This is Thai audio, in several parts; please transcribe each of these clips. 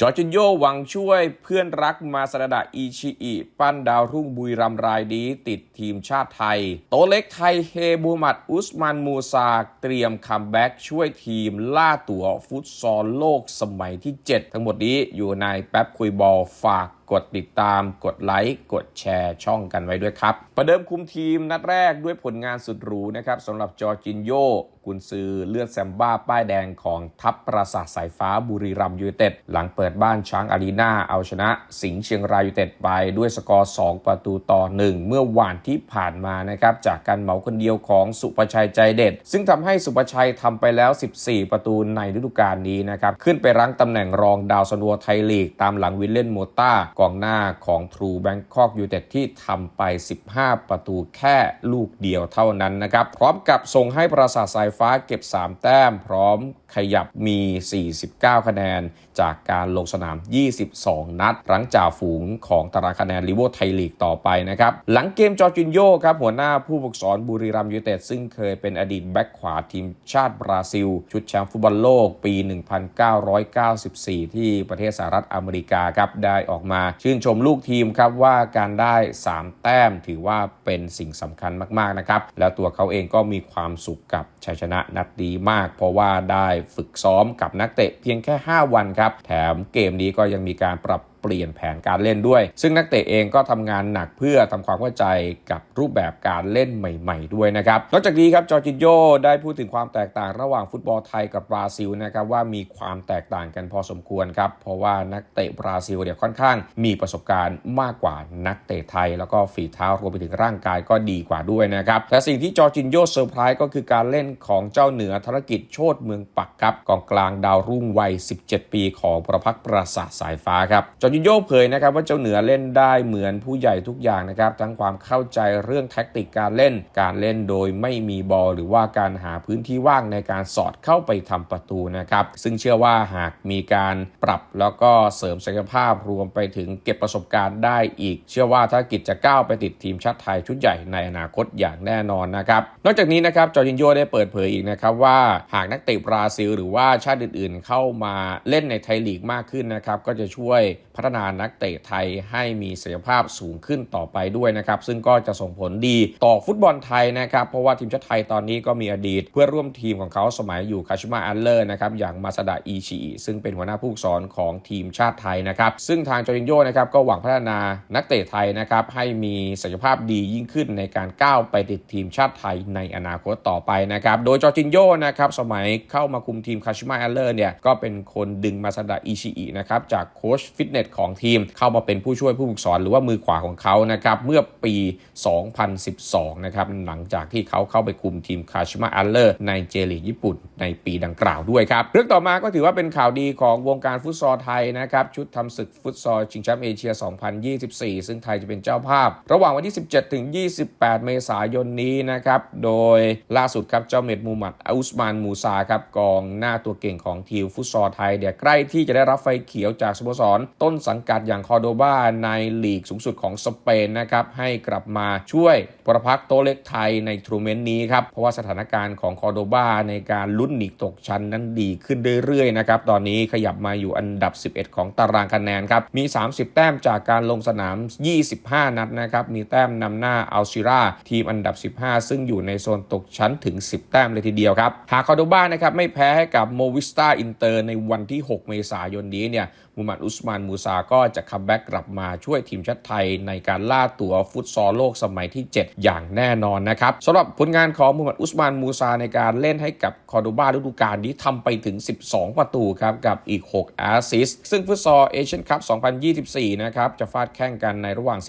จอร์จินโยหวังช่วยเพื่อนรักมาซาดะอิชิอิปั้นดาวรุ่งบุยรัมรายดีติดทีมชาติไทย โตเล็กไทยเฮบูมัดอุสมันมูซาเตรียมคัมแบ็กช่วยทีมล่าตั๋วฟุตซอลโลกสมัยที่ 7 ทั้งหมดนี้อยู่ในแป๊บคุยบอลฝากกดติดตาม กดไลค์ กดแชร์ช่องกันไว้ด้วยครับ ประเดิมคุมทีมนัดแรกด้วยผลงานสุดหรูนะครับสำหรับจอร์จินโยกุนซือเลือดแซมบ้า ป้ายแดงของทัพปราสาทสายฟ้าบุรีรัมย์ยูเต็ด หลังเปิดบ้านช้างอารีนาเอาชนะสิงห์เชียงรายยูเต็ดไปด้วยสกอร์ 2 ประตูต่อ 1 เมื่อวานที่ผ่านมานะครับจากการเหมาคนเดียวของสุประชัยใจเด็ด ซึ่งทำให้สุประชัยทำไปแล้ว 14 ประตูในฤดูกาลนี้นะครับขึ้นไปรั้งตำแหน่งรองดาวซันโวไทยลีก ตามหลังวิลเลนโมต้ากองหน้าของทรูแบงคอกยูเต็ดที่ทำไป 15 ประตูแค่ลูกเดียวเท่านั้นนะครับ พร้อมกับส่งให้ปราสาทสายฟ้าเก็บ 3 แต้ม พร้อมขยับมี 49 คะแนน จากการลงสนาม 22 นัดหลังจ่าฝูงของตารางคะแนนลิเวอร์ไทยลีกต่อไปนะครับ หลังเกมจอร์จินโยครับหัวหน้าผู้ฝึกสอนบุรีรัมย์ยูเต็ดซึ่งเคยเป็นอดีตแบ็กขวาทีมชาติบราซิล ชุดแชมป์ฟุตบอลโลกปี 1994 ที่ประเทศสหรัฐอเมริกาครับได้ออกมาชื่นชมลูกทีมครับว่าการได้ 3 แต้มถือว่าเป็นสิ่งสำคัญมากๆนะครับ แล้วตัวเขาเองก็มีความสุขกับชัยชนะนัดดีมาก เพราะว่าได้ฝึกซ้อมกับนักเตะเพียงแค่ 5 วันครับ แถมเกมนี้ก็ยังมีการปรับ เปลี่ยนแผนการเล่นด้วย ซึ่งนักเตะเองก็ทำงานหนักเพื่อทำความเข้าใจกับรูปแบบการเล่นใหม่ ๆ ด้วยนะครับ นอกจากนี้ครับจอร์จินโยได้พูดถึงความแตกต่างระหว่างฟุตบอลไทยกับบราซิลนะครับว่ามีความแตกต่างกันพอสมควรครับ เพราะว่านักเตะบราซิลเนี่ยค่อนข้างมีประสบการณ์มากกว่านักเตะไทย แล้วก็ฝีเท้ารวมไปถึงร่างกายก็ดีกว่าด้วยนะครับแต่สิ่งที่จอร์จินโยเซอร์ไพรส์ก็คือการเล่นของเจ้าเหนือธนกิจโชตเมืองปักครับกองกลางดาวรุ่งวัย 17 ปีของประพักปราสาทสายฟ้าครับจอร์จินโยเผยนะครับว่าเจ้าเหนือเล่นได้เหมือนผู้ใหญ่ทุกอย่างนะครับทั้งความเข้าใจเรื่องแท็กติกการเล่น การเล่นโดยไม่มีบอลหรือว่าการหาพื้นที่ว่างในการสอดเข้าไปทำประตูนะครับซึ่งเชื่อว่าหากมีการปรับแล้วก็เสริมศักยภาพรวมไปถึงเก็บประสบการณ์ได้อีก เชื่อว่าถ้ากิจจะก้าวไปติดทีมชาติไทยชุดใหญ่ในอนาคตอย่างแน่นอนนะครับนอกจากนี้นะครับจอร์จินโยได้เปิดเผยอีกนะครับว่าหากนักเตะบราซิล หรือว่าชาติอื่นๆ เข้ามาเล่นในไทยลีกมากขึ้นนะครับก็จะช่วยพัฒนานักเตะไทยให้มีศักยภาพสูงขึ้นต่อไปด้วยนะครับ ซึ่งก็จะส่งผลดีต่อฟุตบอลไทยนะครับ เพราะว่าทีมชาติไทยตอนนี้ก็มีอดีต เพื่อร่วมทีมของเขาสมัยอยู่คาชิมาอัลเลอร์นะครับอย่างมาซาดะอิชิอิซึ่งเป็นหัวหน้าผู้ฝึกสอนของทีมชาติไทยนะครับ ซึ่งทางจอรินโยนะครับก็หวังพัฒนานักเตะไทยนะครับให้มีศักยภาพดียิ่งขึ้นในการก้าวไปติดทีมชาติไทยในอนาคตต่อไปนะครับ โดยจอจินโยนะครับสมัยเข้ามาคุมทีมคาชิมาอัลเลอร์เนี่ยก็เป็นคนดึงมาซาดะอิชิอินะครับจากโค้ชฟิตเนสของทีม เข้ามาเป็นผู้ช่วยผู้ฝึกสอนหรือว่ามือขวาของเขานะครับเมื่อปี 2012 นะครับหลังจากที่เขาเข้าไปคุมทีมคาชิมาอัลเลอร์ในเจลีกญี่ปุ่น ในปีดังกล่าวด้วยครับ เรื่องต่อมาก็ถือว่าเป็นข่าวดีของวงการฟุตซอลไทยนะครับชุดทำศึกฟุตซอลชิงแชมป์เอเชีย 2024 ซึ่งไทยจะเป็นเจ้าภาพ ระหว่างวันที่ 17 ถึง 28 เมษายนนี้นะครับโดยล่าสุดครับเจ้าเมดมูมัดอุสมานมูซาครับกองหน้าตัวเก่งของทีมฟุตซอลไทยเดี๋ยวใกล้ที่จะได้รับไฟเขียวจากสโมสรต้นสังกัดอย่างคอโดบาในลีกสูงสุดของสเปนนะครับให้กลับมาช่วยประพักโตเล็กไทยในทัวร์เมนต์นี้ครับเพราะว่าสถานการณ์ของคอโดบาในการลุ้นหนีตกชั้นนั้นดีขึ้นเรื่อยๆนะครับตอนนี้ขยับมาอยู่อันดับ 11 ของตารางคะแนนครับมี 30 แต้มจากการลงสนาม 25 นัดนะครับมีแต้มนำหน้าอัลชิราทีมอันดับ 15 ซึ่งอยู่ในโซนตกชั้นถึง 10 แต้มเลยทีเดียวครับหากคอโดบานะครับไม่แพ้ให้กับโมวิสตาอินเตอร์ในวันที่ 6 เมษายนนี้เนี่ยมูฮัมหมัดอุสมานมูซาก็จะคัมแบ็กกลับมาช่วยทีมชาติไทยในการล่าตัวฟุตซอลโลกสมัยที่ 7 อย่างแน่นอนนะครับสำหรับผลงานของมูฮัมหมัดอุสมานมูซาในการเล่นให้กับคอร์โดบาฤดูกาลนี้ทำไปถึง 12 ประตูครับกับอีก 6 แอสซิสต์ซึ่งฟุตซอลเอเชียนคัพ 2024 นะครับจะฟาดแข่งกันในระหว่าง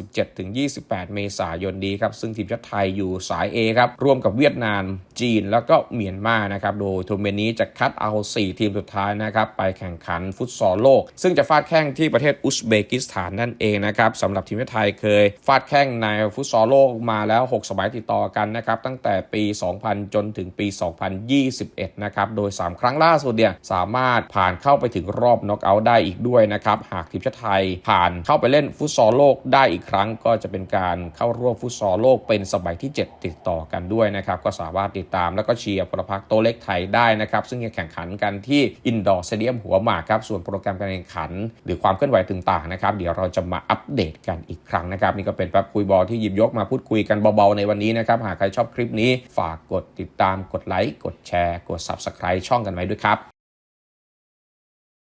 17-28 เมษายนนี้ครับซึ่งทีมชาติไทยอยู่สาย A ครับร่วมกับเวียดนามจีนแล้วก็เมียนมานะครับโดยทัวร์นเมนต์นี้จะคัดเอา 4 ทีมสุดท้ายนะครับไปแข่งขันฟุตซอลโลก ซึ่งจะฟาดแข่งที่ประเทศอุซเบกิสถานนั่นเองนะครับสำหรับทีมชาติไทยเคย ฟาดแข่งในฟุตซอลโลกมาแล้ว 6 สมัยติดต่อกันนะครับตั้งแต่ปี 2000 จนถึงปี 2021 นะครับโดย 3 ครั้งล่าสุดเนี่ยสามารถผ่านเข้าไปถึงรอบน็อกเอาท์ได้อีกด้วยนะครับหากทีมชาติไทยผ่านเข้าไปเล่นฟุตซอลโลกได้อีกครั้ง ก็จะเป็นการเข้าร่วมฟุตซอลโลกเป็นสมัยที่ 7 ติดต่อกันด้วยนะครับก็สามารถติดตามแล้วก็เชียร์ประพักโตเล็กไทยได้นะครับซึ่งจะแข่งขันกันที่อินดอร์สเตเดียมหัวหมากครับส่วนโปรแกรมการแข่งขันขันหรือความเคลื่อนไหวต่างๆนะครับ เดี๋ยวเราจะมาอัปเดตกันอีกครั้งนะครับ นี่ก็เป็นแป๊บคุยบอลที่หยิบยกมาพูดคุยกันเบาๆในวันนี้นะครับ หากใครชอบคลิปนี้ ฝากกดติดตาม กดไลค์ กดแชร์ กด Subscribe ช่องกันไว้ด้วยครับ